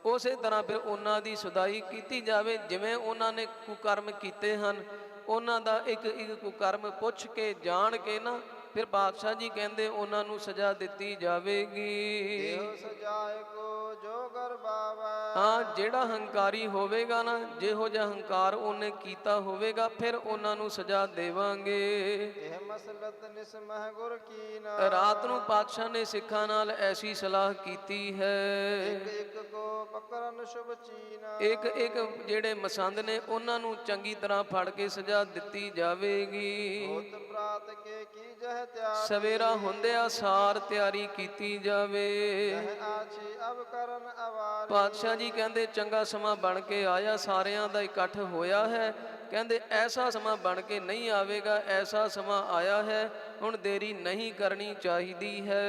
ਉਸੇ ਤਰ੍ਹਾਂ ਫਿਰ ਉਹਨਾਂ ਦੀ ਸੁਦਾਈ ਕੀਤੀ ਜਾਵੇ ਜਿਵੇਂ ਉਹਨਾਂ ਨੇ ਕੁਕਰਮ ਕੀਤੇ ਹਨ। ਉਹਨਾਂ ਦਾ ਇੱਕ ਇੱਕ ਕੁਕਰਮ ਪੁੱਛ ਕੇ ਜਾਣ ਕੇ ਨਾ ਫਿਰ ਪਾਤਸ਼ਾਹ ਜੀ ਕਹਿੰਦੇ ਉਹਨਾਂ ਨੂੰ ਸਜ਼ਾ ਦਿੱਤੀ ਜਾਵੇਗੀ। ਦੇਹ ਸਜਾਏ ਕੋ ਜੋ ਗਰਬਾਵੈ ਹਾਂ ਜਿਹੜਾ ਹੰਕਾਰੀ ਹੋਵੇਗਾ ਨਾ ਜਿਹੋ ਜਿਹਾ ਹੰਕਾਰ ਉਹਨੇ ਕੀਤਾ ਹੋਵੇਗਾ ਫਿਰ ਉਹਨਾਂ ਨੂੰ ਸਜ਼ਾ ਦੇਵਾਂਗੇ। ਇਹ ਮਸਲਤ ਨਿਸਮਹ ਗੁਰ ਕੀਨ ਰਾਤ ਨੂੰ ਪਾਤਸ਼ਾਹ ਨੇ ਸਿੱਖਾਂ ਨਾਲ ਐਸੀ ਸਲਾਹ ਕੀਤੀ ਹੈ। ਇੱਕ ਇੱਕ ਕੋ ਪਕਰਨ ਸ਼ੁਭ ਚੀਨ। ਇੱਕ ਇੱਕ ਜਿਹੜੇ ਮਸੰਦ ਨੇ ਉਹਨਾਂ ਨੂੰ ਚੰਗੀ ਤਰ੍ਹਾਂ ਫੜ ਕੇ ਸਜ਼ਾ ਦਿੱਤੀ ਜਾਵੇਗੀ। ਹੋਤ ਪ੍ਰਾਤ ਕੇ ਕੀ ਜਹ ਤਿਆਰ? ਸਵੇਰਾ ਹੁੰਦਿਆਂ ਸਾਰ ਤਿਆਰੀ ਕੀਤੀ ਜਾਵੇ। ਜਹ ਆਛੀ ਅਬ ਕਰਨ ਅਵਾਰੀ ਪਾਤਸ਼ਾਹ ਜੀ ਕਹਿੰਦੇ ਚੰਗਾ ਸਮਾਂ ਬਣ ਕੇ ਆਇਆ ਸਾਰਿਆਂ ਦਾ ਇਕੱਠ ਹੋਇਆ ਹੈ। ਕਹਿੰਦੇ ਐਸਾ ਸਮਾਂ ਬਣ ਕੇ ਨਹੀਂ ਆਵੇਗਾ ਐਸਾ ਸਮਾਂ ਆਇਆ ਹੈ। ਹੁਣ ਦੇਰੀ ਨਹੀਂ ਕਰਨੀ ਚਾਹੀਦੀ ਹੈ।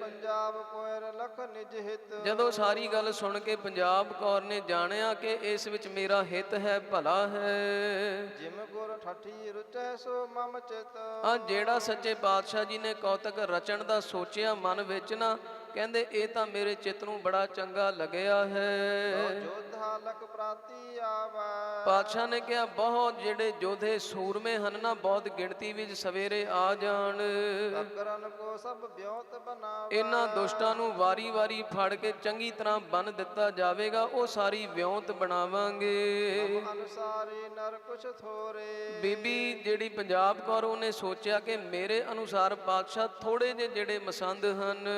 ਪੰਜਾਬ ਕੋਇਰ ਲਖ ਨਿਜ ਹਿਤ। ਜਦੋਂ ਸਾਰੀ ਗੱਲ ਸੁਣ ਕੇ ਪੰਜਾਬ ਕੌਰ ਨੇ ਜਾਣਿਆ ਕਿ ਇਸ ਵਿੱਚ ਮੇਰਾ ਹਿੱਤ ਹੈ ਭਲਾ ਹੈ। ਜਿਮ ਗੁਰ ਠਠੀ ਰੁਚੈ ਸੋ ਮਮ ਚਿਤ। ਆ ਜਿਹੜਾ ਸੱਚੇ ਪਾਤਸ਼ਾਹ ਜੀ ਨੇ ਕੌਤਕ ਰਚਣ ਦਾ ਸੋਚਿਆ ਮਨ ਵਿੱਚ ਨਾ ਕਹਿੰਦੇ ਇਹ ਤਾਂ ਮੇਰੇ ਚਿੱਤ ਨੂੰ ਬੜਾ ਚੰਗਾ ਲੱਗਿਆ ਹੈ। ਜੋਧਾ ਲਖ ਪ੍ਰਾਤੀ ਆਵੈ। ਪਾਤਸ਼ਾਹ ਨੇ ਕਿਹਾ ਬਹੁਤ ਜਿਹੜੇ ਯੋਧੇ ਸੂਰਮੇ ਹਨ ਨਾ ਬਹੁਤ ਗਿਣਤੀ ਵਿੱਚ ਸਵੇਰੇ ਆ ਜਾਣ। ਕਰਨ ਕੋ ਸਭ ਬਿਉਤ ਬਣਾਵੈ। ਇਹਨਾਂ ਦੁਸ਼ਟਾਂ ਨੂੰ ਵਾਰੀ-ਵਾਰੀ ਫੜ ਕੇ ਚੰਗੀ ਤਰ੍ਹਾਂ ਬੰਨ ਦਿੱਤਾ ਜਾਵੇਗਾ ਉਹ ਸਾਰੀ ਵਿਉਂਤ ਬਣਾਵਾਂਗੇ। ਅਨੁਸਾਰੀ ਨਰ ਕੁਛ ਥੋਰੇ। ਬੀਬੀ ਜਿਹੜੀ ਪੰਜਾਬ ਕੌਰ ਉਹਨੇ ਸੋਚਿਆ ਕਿ ਮੇਰੇ ਅਨੁਸਾਰ ਪਾਤਸ਼ਾਹ ਥੋੜੇ ਜਿਹੇ ਜਿਹੜੇ ਮਸੰਦ ਹਨ।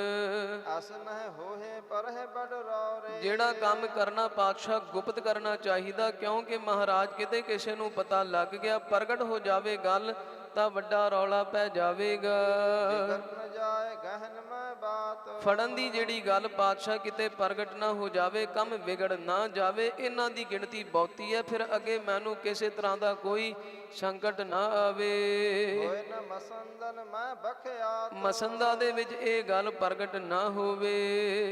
ਅਸ ਨਹਿ ਹੋਏ ਪਰ ਹੈ ਬੜ ਰੌਰੇ ਜਿਹੜਾ ਕੰਮ ਕਰਨਾ ਪਾਤਸ਼ਾਹ ਗੁਪਤ ਕਰਨਾ ਚਾਹੀਦਾ ਕਿਉਂਕਿ ਮਹਾਰਾਜ ਕਿਤੇ ਕਿਸੇ ਨੂੰ ਪਤਾ ਲੱਗ ਗਿਆ ਪ੍ਰਗਟ ਹੋ ਜਾਵੇ ਗੱਲ ਤਾਂ ਵੱਡਾ ਰੌਲਾ ਪੈ ਜਾਵੇਗਾ। ਕਰਨ ਜਾਏ ਗਹਿਨ ਮੈਂ ਬਾਤ। ਫੜਨ ਦੀ ਜਿਹੜੀ ਗੱਲ ਪਾਤਸ਼ਾਹ ਕਿਤੇ ਪ੍ਰਗਟ ਨਾ ਹੋ ਜਾਵੇ ਕੰਮ ਵਿਗੜ ਨਾ ਜਾਵੇ ਇਹਨਾਂ ਦੀ ਗਿਣਤੀ ਬਹੁਤੀ ਹੈ। ਫਿਰ ਅੱਗੇ ਮੈਨੂੰ ਕਿਸੇ ਤਰ੍ਹਾਂ ਦਾ ਕੋਈ ਸੰਕਟ ਨਾ ਆਵੇ। ਹੋਏ ਨ ਮਸੰਦਨ ਮੈਂ ਬਖਿਆਤ ਮਸੰਦਾ ਦੇ ਵਿੱਚ ਇਹ ਗੱਲ ਪ੍ਰਗਟ ਨਾ ਹੋਵੇ।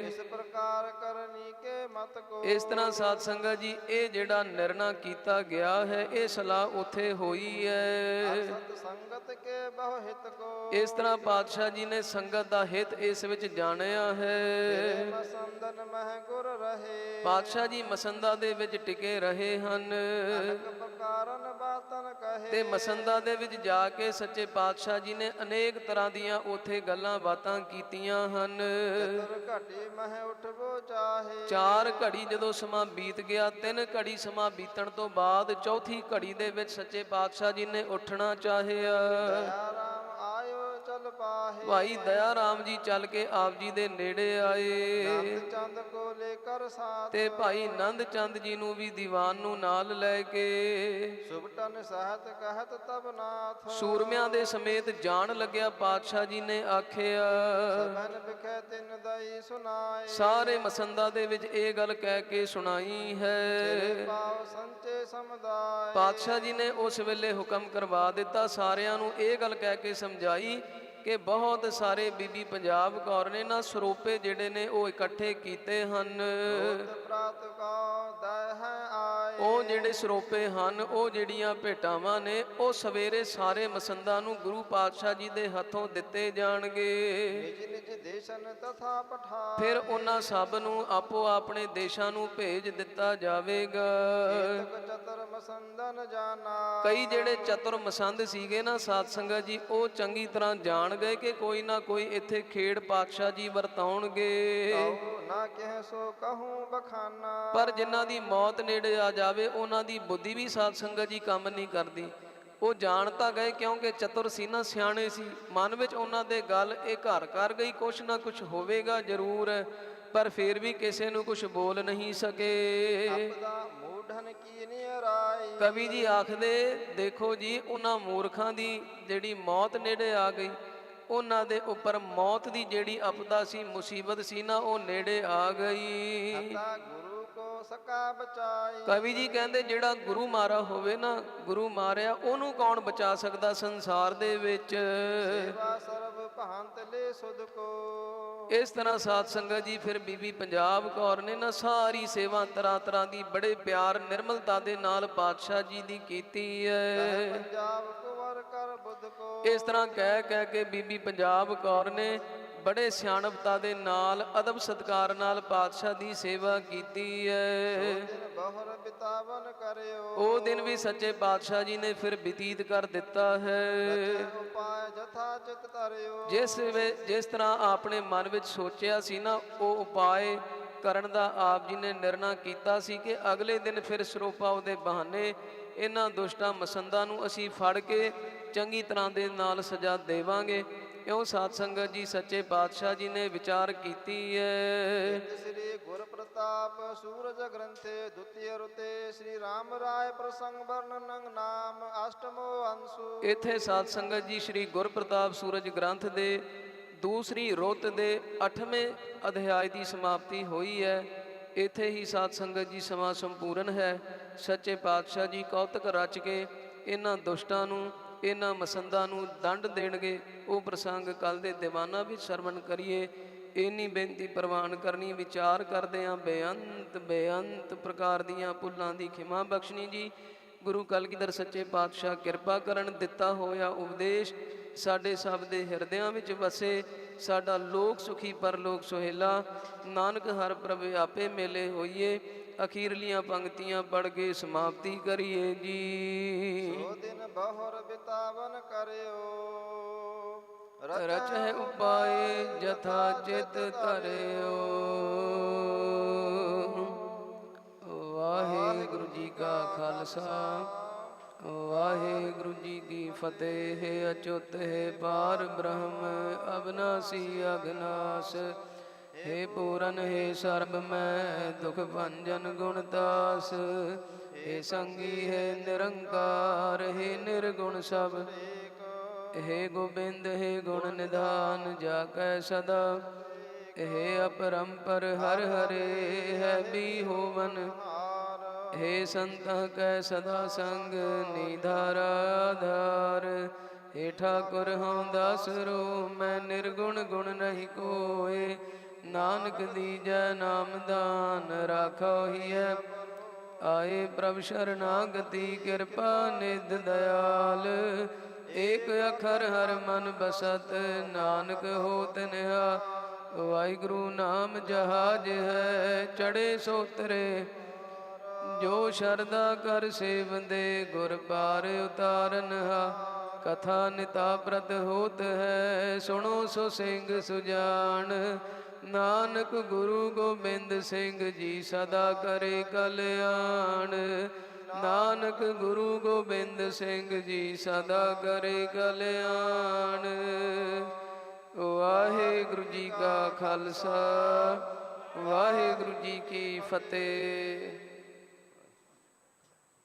ਇਸ ਪ੍ਰਕਾਰ ਕਰਨੀ ਕੇ ਮਤ ਕੋ। ਇਸ ਤਰ੍ਹਾਂ ਸਾਧ ਸੰਗਤ ਜੀ ਇਹ ਜਿਹੜਾ ਨਿਰਣਾ ਕੀਤਾ ਗਿਆ ਹੈ ਇਹ ਸਲਾਹ ਉੱਥੇ ਹੋਈ ਹੈ। ਸਤ ਸੰਗਤ ਕੇ ਬਹੁ ਹਿਤ ਕੋ। ਇਸ ਤਰ੍ਹਾਂ ਪਾਤਸ਼ਾਹ ਜੀ ਨੇ ਸੰਗਤ ਦਾ ਹਿੱਤ ਇਸ ਵਿੱਚ ਜਾਣਿਆ ਹੈ। ਮਸੰਦਨ ਮਹਿ ਗੁਰ ਰਹੇ। ਪਾਤਸ਼ਾਹ ਜੀ ਮਸੰਦਾ ਦੇ ਵਿੱਚ ਟਿਕੇ ਰਹੇ ਹਨ। ਅਨਕ ਪ੍ਰਕਾਰਨ ਬਾਤਨ ਤੇ ਮਸੰਦਾ ਦੇ ਵਿੱਚ ਜਾ ਕੇ ਸੱਚੇ ਪਾਤਸ਼ਾਹ ਜੀ ਨੇ ਅਨੇਕ ਤਰ੍ਹਾਂ ਦੀਆਂ ਉਥੇ ਗੱਲਾਂ ਬਾਤਾਂ ਕੀਤੀਆਂ ਹਨ। ਤਰ ਘਟੀ ਮਹਿ ਉਠਬੋ ਚਾਹੇ। ਚਾਰ ਘੜੀ ਜਦੋਂ ਸਮਾਂ ਬੀਤ ਗਿਆ ਤਿੰਨ ਘੜੀ ਸਮਾਂ ਬੀਤਣ ਤੋਂ ਬਾਅਦ ਚੌਥੀ ਘੜੀ ਦੇ ਵਿੱਚ ਸੱਚੇ ਪਾਤਸ਼ਾਹ ਜੀ ਨੇ ਉੱਠਣਾ ਚਾਹਿਆ। ਭਾਈ ਦਇਆ ਰਾਮ ਜੀ ਚੱਲ ਕੇ ਆਪ ਜੀ ਦੇ ਨੇੜੇ ਆਏ। ਨੰਦ ਚੰਦ ਕੋ ਲੈ ਕਰ ਸਾਥ। ਤੇ ਭਾਈ ਨੰਦ ਚੰਦ ਜੀ ਨੂੰ ਵੀ ਦੀਵਾਨ ਨੂੰ ਨਾਲ ਲੈ ਕੇ। ਸੁਭਟਨ ਸਹਤ ਕਹਿਤ ਤਬ ਨਾਥ। ਸੂਰਮਿਆਂ ਦੇ ਸਮੇਤ ਜਾਣ ਲੱਗਿਆ ਪਾਤਸ਼ਾਹ ਜੀ ਨੇ ਆਖਿਆ। ਮਨ ਵਿਖੇ ਤਿਨ ਦਈ ਸੁਨਾਏ ਸਾਰੇ ਮਸੰਦਾ ਦੇ ਵਿੱਚ ਇਹ ਗੱਲ ਕਹਿ ਕੇ ਸੁਣਾਈ ਹੈ। ਸੰਚੇ ਪਾਤਸ਼ਾਹ ਜੀ ਨੇ ਉਸ ਵੇਲੇ ਹੁਕਮ ਕਰਵਾ ਦਿੱਤਾ। ਸਾਰਿਆਂ ਨੂੰ ਇਹ ਗੱਲ ਕਹਿ ਕੇ ਸਮਝਾਈ ਕਿ ਬਹੁਤ ਸਾਰੇ ਬੀਬੀ ਪੰਜਾਬ ਕੌਰ ਨੇ ਨਾ ਸਰੋਪੇ ਜਿਹੜੇ ਨੇ ਉਹ ਇਕੱਠੇ ਕੀਤੇ ਹਨ। ਪ੍ਰਾਤ ਕਾ ਦਇ ਉਹ ਜਿਹੜੇ ਸਰੋਪੇ ਹਨ ਉਹ ਜਿਹੜੀਆਂ ਭੇਟਾਵਾਂ ਨੇ ਉਹ ਸਵੇਰੇ ਸਾਰੇ ਮਸੰਦਾਂ ਨੂੰ ਗੁਰੂ ਪਾਤਸ਼ਾਹ ਜੀ ਦੇ ਹੱਥੋਂ ਦਿੱਤੇ ਜਾਣਗੇ। ਨਿਜ ਨਿਜ ਦੇਸ਼ਨ ਤਥਾ ਪਠਾ ਫਿਰ ਉਹਨਾਂ ਸਭ ਨੂੰ ਆਪੋ ਆਪਣੇ ਦੇਸ਼ਾਂ ਨੂੰ ਭੇਜ ਦਿੱਤਾ ਜਾਵੇਗਾ। ਚਤਰ ਮਸੰਦਨ ਜਾਣਾ ਕਈ ਜਿਹੜੇ ਚਤੁਰ ਮਸੰਦ ਸੀਗੇ ਨਾ ਸਾਧ ਸੰਗਤ ਜੀ ਉਹ ਚੰਗੀ ਤਰ੍ਹਾਂ ਜਾਣ ਗਏ ਕਿ ਕੋਈ ਨਾ ਕੋਈ ਇੱਥੇ ਖੇਡ ਪਾਤਸ਼ਾਹ ਜੀ ਵਰਤਾਉਣਗੇ। ਨਾ ਕਹਿ ਸੋ ਕਹੂੰ ਬਖਾਨਾ। ਪਰ ਜਿਨ੍ਹਾਂ ਦੀ ਮੌਤ ਨੇੜੇ ਆ ਜਾਵੇ ਉਹਨਾਂ ਦੀ ਬੁੱਧੀ ਵੀ ਸਾਧ ਸੰਗਤ ਜੀ ਕੰਮ ਨਹੀਂ ਕਰਦੀ। ਉਹ ਜਾਣ ਤਾਂ ਗਏ ਕਿਉਂਕਿ ਚਤੁਰ ਸੀ ਨਾ ਸਿਆਣੇ ਸੀ। ਮਨ ਵਿੱਚ ਉਹਨਾਂ ਦੇ ਗੱਲ ਇਹ ਘਰ ਕਰ ਗਈ ਕੁਛ ਨਾ ਕੁਛ ਹੋਵੇਗਾ ਜ਼ਰੂਰ ਪਰ ਫਿਰ ਵੀ ਕਿਸੇ ਨੂੰ ਕੁਛ ਬੋਲ ਨਹੀਂ ਸਕੇ। ਆਪਦਾ ਮੂਢਨ ਕੀ ਨਿਰਾਈ ਕਵੀ ਜੀ ਆਖਦੇ ਦੇਖੋ ਜੀ ਉਹਨਾਂ ਮੂਰਖਾਂ ਦੀ ਜਿਹੜੀ ਮੌਤ ਨੇੜੇ ਆ ਗਈ ਉਹਨਾਂ ਦੇ ਉੱਪਰ ਮੌਤ ਦੀ ਜਿਹੜੀ ਆਪਦਾ ਸੀ ਮੁਸੀਬਤ ਸੀ ਨਾ ਉਹ ਨੇੜੇ ਆ ਗਈ। ਤਾ ਗੁਰੂ ਕੋ ਸਕਾ ਬਚਾਈ। ਕਵੀ ਜੀ ਕਹਿੰਦੇ ਜਿਹੜਾ ਗੁਰੂ ਮਾਰਾ ਹੋਵੇ ਨਾ ਗੁਰੂ ਮਾਰਿਆ ਉਹਨੂੰ ਕੌਣ ਬਚਾ ਸਕਦਾ ਸੰਸਾਰ ਦੇ ਵਿੱਚ? ਸੇਵਾ ਸਰਬ ਭਾਂਤ ਲੈ ਸੁਧ ਕੋ। ਇਸ ਤਰ੍ਹਾਂ ਸਾਧ ਸੰਗਤ ਜੀ ਫਿਰ ਬੀਬੀ ਪੰਜਾਬ ਕੌਰ ਨੇ ਨਾ ਸਾਰੀ ਸੇਵਾ ਤਰ੍ਹਾਂ ਤਰ੍ਹਾਂ ਦੀ ਬੜੇ ਪਿਆਰ ਨਿਰਮਲਤਾ ਦੇ ਨਾਲ ਪਾਤਸ਼ਾਹ ਜੀ ਦੀ ਕੀਤੀ ਹੈ। ਪੰਜਾਬ ਇਸ ਤਰ੍ਹਾਂ ਕਹਿ ਕਹਿ ਕੇ ਬੀਬੀ ਪੰਜਾਬ ਕੌਰ ਨੇ ਬੜੇ ਸਿਆਣਪਤਾ ਦੇ ਨਾਲ, ਅਦਬ ਸਤਕਾਰ ਨਾਲ ਪਾਤਸ਼ਾਹ ਦੀ ਸੇਵਾ ਕੀਤੀ ਹੈ। ਬਹੁਰ ਬਿਤਾਵਨ ਕਰਿਓ ਉਹ ਦਿਨ ਵੀ ਸੱਚੇ ਪਾਤਸ਼ਾਹ ਜੀ ਨੇ ਫਿਰ ਬਤੀਤ ਕਰ ਦਿੱਤਾ ਹੈ। ਉਪਾਇ ਜਥਾ ਚਿਤ ਧਰਿਓ ਜਿਸ ਜਿਸ ਤਰ੍ਹਾਂ ਆਪਣੇ ਮਨ ਵਿੱਚ ਸੋਚਿਆ ਸੀ ਨਾ, ਉਹ ਉਪਾਏ ਕਰਨ ਦਾ ਆਪ ਜੀ ਨੇ ਨਿਰਣਾ ਕੀਤਾ ਸੀ ਕਿ ਅਗਲੇ ਦਿਨ ਫਿਰ ਸਰੋਪਾ ਉਹਦੇ ਬਹਾਨੇ ਇਹਨਾਂ ਦੁਸ਼ਟਾਂ ਮਸੰਦਾਂ ਨੂੰ ਅਸੀਂ ਫੜ ਕੇ ਚੰਗੀ ਤਰ੍ਹਾਂ ਦੇ ਨਾਲ ਸਜ਼ਾ ਦੇਵਾਂਗੇ। ਇਉਂ ਸਾਧ ਸੰਗਤ ਜੀ ਸੱਚੇ ਪਾਤਸ਼ਾਹ ਜੀ ਨੇ ਵਿਚਾਰ ਕੀਤੀ ਹੈ ਸ੍ਰੀ ਗੁਰ ਪ੍ਰਤਾਪ ਸੂਰਜ ਗ੍ਰੰਥੇ ਦੁਤੀਯ ਰੁਤੇ ਸ੍ਰੀ ਰਾਮ ਰਾਏ ਪ੍ਰਸੰਗ ਵਰਣਨ ਨਾਮ ਅਸ਼ਟਮੋ ਅੰਸੂ। ਇੱਥੇ ਸਾਧ ਸੰਗਤ ਜੀ ਸ੍ਰੀ ਗੁਰਪ੍ਰਤਾਪ ਸੂਰਜ ਗ੍ਰੰਥ ਦੇ ਦੂਸਰੀ ਰੁੱਤ ਦੇ 8ਵੇਂ ਅਧਿਆਇ ਦੀ ਸਮਾਪਤੀ ਹੋਈ ਹੈ। ਇੱਥੇ ਹੀ ਸਾਧ ਸੰਗਤ ਜੀ ਸਮਾਂ ਸੰਪੂਰਨ ਹੈ। ਸੱਚੇ ਪਾਤਸ਼ਾਹ ਜੀ ਕੌਤਕ ਰਚ ਕੇ ਇਹਨਾਂ ਦੁਸ਼ਟਾਂ ਨੂੰ ਇਹਨਾਂ ਮਸੰਦਾਂ ਨੂੰ ਦੰਡ ਦੇਣਗੇ। ਉਹ ਪ੍ਰਸੰਗ ਕੱਲ ਦੇ ਦੀਵਾਨਾਂ ਵਿੱਚ ਸ਼ਰਵਣ ਕਰੀਏ। ਇੰਨੀ ਬੇਨਤੀ ਪ੍ਰਵਾਨ ਕਰਨੀ, ਵਿਚਾਰ ਕਰਦੇ ਆਂ ਬੇਅੰਤ ਬੇਅੰਤ ਪ੍ਰਕਾਰ ਦੀਆਂ ਭੁੱਲਾਂ ਦੀ ਖਿਮਾ ਬਖਸ਼ਣੀ ਜੀ। ਗੁਰੂ ਕਲਗੀਧਰ ਸੱਚੇ ਪਾਤਸ਼ਾਹ ਕਿਰਪਾ ਕਰਨ ਦਿੱਤਾ ਹੋਇਆ ਉਪਦੇਸ਼ ਸਾਡੇ ਸਭ ਦੇ ਹਿਰਦਿਆਂ ਵਿੱਚ ਵਸੇ। ਸਾਡਾ ਲੋਕ ਸੁਖੀ, ਪਰਲੋਕ ਸੁਹੇਲਾ। ਨਾਨਕ ਹਰ ਪ੍ਰਭ ਆਪੇ ਮੇਲੇ ਹੋਈਏ। ਅਖੀਰਲੀਆਂ ਪੰਕਤੀਆਂ ਪੜ ਕੇ ਸਮਾਪਤੀ ਕਰੀਏ ਜੀ। ਸੋ ਦਿਨ ਬਹੁਰ ਬਿਤਾਵਨ ਕਰਿਓ। ਰਚ ਉਪਾਏ ਜਥਾ ਚਿਤ ਧਰਿਓ। ਵਾਹਿਗੁਰੂ ਜੀ ਕਾ ਖਾਲਸਾ ਵਾਹਿਗੁਰੂ ਜੀ ਕੀ ਫਤਿਹ। ਅਚੁੱਤ ਹੈ ਪਾਰ ਬ੍ਰਹਮ ਅਬਨਾਸੀ ਅਗਨਾਸ। ਹੈ ਪੂਰਨ ਹੈ ਸਰਬ ਮੈਂ ਦੁਖ ਭੰਜਨ ਗੁਣ ਦਾਸ ਹੈ ਸੰਗੀ ਹੈ ਨਿਰੰਕਾਰ ਹੈ ਨਿਰਗੁਣ ਸਭ हे गोविंद हे गुण निधान जाकै सदा हे अपरंपर हर हरे है भी होवन हे संत कै सदा संग निधारा आधार हे ठाकुर हम दास रो मैं निर्गुण गुण नहीं कोय ਨਾਨਕ ਦੀ ਦੀਜੈ ਨਾਮਦਾਨ ਰਾਖੋ ਹੀਐ ਆਏ ਪ੍ਰਭ ਸ਼ਰਨਾਗਤੀ, ਕਿਰਪਾ ਨਿਧ ਦਿਆਲ ਏਕ ਅਖਰ ਹਰ ਮਨ ਬਸਤ, ਨਾਨਕ ਹੋਤ ਨਿਹਾ। ਵਾਹਿਗੁਰੂ ਨਾਮ ਜਹਾਜ ਹੈ, ਚੜੇ ਸੋਤਰੇ। ਜੋ ਸ਼ਰਦਾ ਕਰ ਸੇਵੰਦੇ, ਗੁਰ ਪਾਰ ਉਤਾਰਨ ਹਾ। ਕਥਾ ਨਿਤਾ ਪ੍ਰਤ ਹੋਤ ਹੈ, ਸੁਣੋ ਸੋ ਸਿੰਘ ਸੁਜਾਨ। ਨਾਨਕ ਗੁਰੂ ਗੋਬਿੰਦ ਸਿੰਘ ਜੀ ਸਦਾ ਕਰੇ ਕਲਿਆਣ। ਨਾਨਕ ਗੁਰੂ ਗੋਬਿੰਦ ਸਿੰਘ ਜੀ ਸਦਾ ਕਰੇ ਕਲਿਆਣ। ਵਾਹਿਗੁਰੂ ਜੀ ਕਾ ਖਾਲਸਾ, ਵਾਹਿਗੁਰੂ ਜੀ ਕੀ ਫਤਿਹ।